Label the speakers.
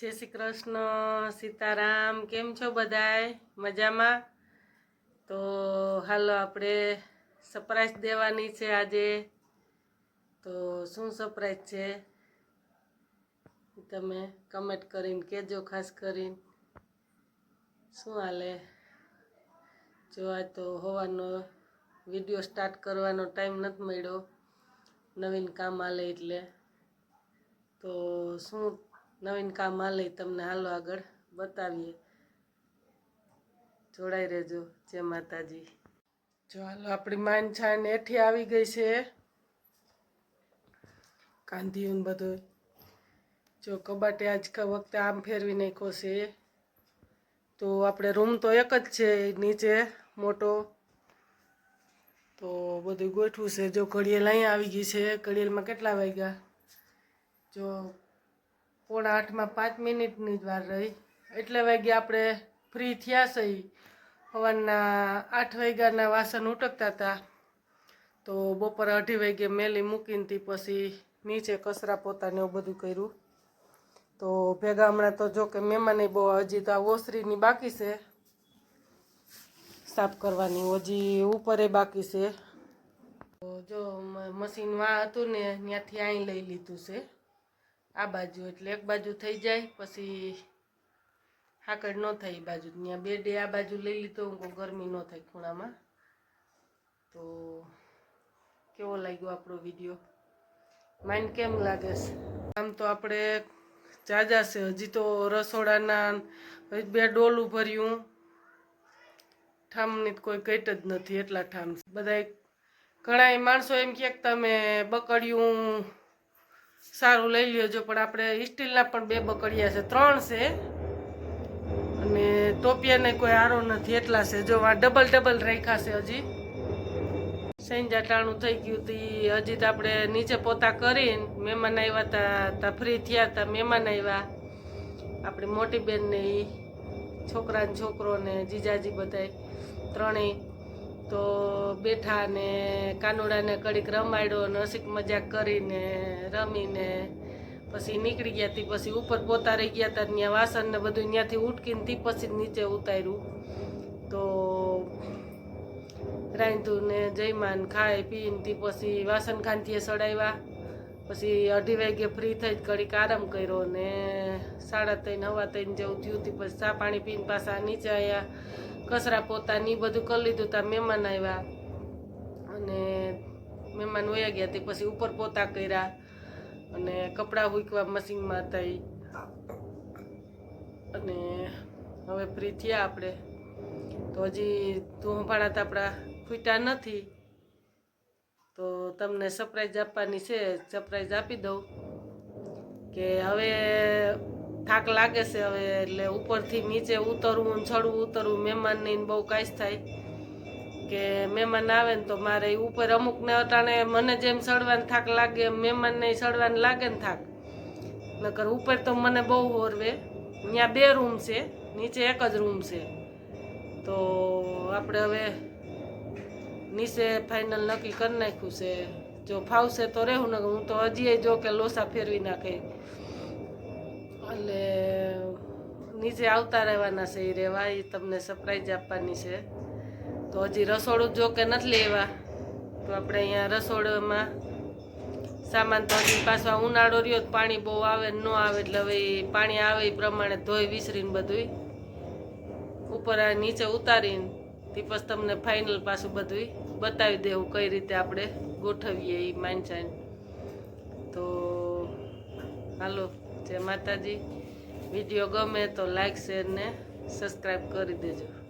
Speaker 1: જય શ્રી કૃષ્ણ, સીતારામ, કેમ છો બધાય? મજામાં? તો હાલો આપણે સરપ્રાઈઝ દેવાની છે આજે. તો શું સરપ્રાઈઝ છે? તમે કમેન્ટ કરીને કહેજો, ખાસ કરીને. શું હાલે? જો આ તો હોવાનો વીડિયો સ્ટાર્ટ કરવાનો ટાઈમ નથી મળ્યો. નવીન કામ હાલે એટલે. તો શું નવીન કામ લઈ તમને હાલો આગળ બતાવીએ. જોડાઈ રહેજો, જય માતાજી. જો હાલો, આપણી માન છાણ હેઠી આવી ગઈ છે. કાંધીયું બધું. જો કબાટે આજ વખતે આમ ફેરવી નાખ્યો છે. તો આપણે રૂમ તો એક જ છે નીચે, મોટો. તો બધું ગોઠવું છે. જો ઘડિયાળ અહીંયા આવી ગઈ છે. ઘડિયાળમાં કેટલા વાગ્યા? જો પોણા આઠમાં પાંચ મિનિટની જ વાર રહી. એટલે વાગે આપણે ફ્રી થયા સહી. સવારના આઠ વાગ્યાના વાસણ ઉટકતા હતા. તો બપોરે અઢી વાગે મેલી મૂકીને પછી નીચે કચરા પોતાને એવું બધું કર્યું. તો ભેગા હમણાં તો જો કે મહેમાને બહુ હજી તો આ ઓસરીની બાકી છે. સાફ કરવાની હજી ઉપરે બાકી છે. તો જો મશીન વા હતું ને ત્યાંથી અહીં લઈ લીધું છે. આ બાજુ એટલે એક બાજુ થઈ જાય, પછી હાકડ ન થાય એ બાજુ. ત્યાં બે ડે આ બાજુ લઈ લીધો, હું ગરમી ન થાય ખૂણામાં. તો કેવો લાગ્યો આપણો વીડિયો? માઇન્ડ કેમ લાગે છે? આમ તો આપણે જાજા છે, હજી તો રસોડાના બે ડોલું ભર્યું ઠામની કોઈ કઈટ જ નથી એટલા ઠામ બધા ઘણા માણસો એમ કે તમે બકડિયું સારું લઈ લ્યો. જો પણ આપણે સ્ટીલના પણ બે બકડિયા છે. ત્રણ છે. અને ટોપિયાને કોઈ આરો નથી. એટલા છે. જો આ ડબલ ડબલ રાખ્યા છે હજી. સંજા ટાણું થઈ ગયું તી હજી તો આપણે નીચે પોતા કરીને મહેમાન આવ્યા તા તા ફ્રી થયા તા મહેમાન આવ્યા આપણી મોટી બેનને એ છોકરા ને છોકરો ને જીજાજી બધાય, ત્રણેય. તો બેઠા ને કાનુડાને કડીક રમાડ્યો ને હસીક મજાક કરીને, રમીને, પછી નીકળી ગયા તી, પછી ઉપર પોતા રહી ગયા તા, ત્યાં વાસણ ને બધું ત્યાંથી ઉટકીને તી પછી નીચે ઉતાર્યું. તો રાંધું ને જયમાન ખાઈ પીને તી પછી વાસણ ખાંતીએ સડાવ્યા. પછી અઢી વાગે ફ્રી થઈ જ ઘડીક આરામ કર્યો ને સાડા ત્રણ, હવા ત્રણ જેવું થયું તી, પછી ચા પાણી પીને પાછા નીચે આવ્યા કચરા પોતા ને ઈ બધું કરી લીધું તા મહેમાન આવ્યા. અને મહેમાન વયા ગયા તે પછી ઉપર પોતા કર્યા અને કપડાં હૂકવા મશીનમાં હતા અને હવે ફ્રી થયા આપણે. તો હજી ભાડા તો આપણા ફૂટ્યા નથી. તો તમને સરપ્રાઈઝ આપવાની છે, સરપ્રાઈઝ આપી દઉં કે હવે થાક લાગે છે હવે, એટલે ઉપરથી નીચે ઉતરવું, ચડવું, ઉતરવું, મહેમાન ને બહુ કાંઈ થાય. કે મહેમાન આવે ને તો મારે ઉપર અમુકને અટાણે મને જેમ ચડવાનો થાક લાગે, એમ મહેમાનને ચડવાનું લાગે ને થાક. નકર ઉપર તો મને બહુ હોરવે ત્યાં બે રૂમ છે, નીચે એક જ રૂમ છે. તો આપણે હવે નીચે ફાઇનલ નક્કી કરી નાખ્યું છે. જો ફાવશે તો રહેવું ને હું તો હજી જો કે લોસા ફેરવી નાખે. એટલે નીચે આવતા રહેવાના છે એ રહેવા એ તમને સરપ્રાઈઝ આપવાની છે. તો હજી રસોડું જો કે નથી લેવા, તો આપણે અહીંયા રસોડામાં સામાન તો હજી પાછા ઉનાળો રહ્યો પાણી બહુ આવે ન આવે, એટલે હવે પાણી આવે એ પ્રમાણે ધોઈ વિસરીને બધુંય ઉપર આ નીચે ઉતારીને તે તમને ફાઇનલ પાછું બધું બતાવી દેવું કઈ રીતે આપણે ગોઠવીએ એ માનસાઈન તો હાલો. જય માતાજી. વીડિયો ગમે તો લાઈક શેર ને સબસ્ક્રાઈબ કરી દેજો.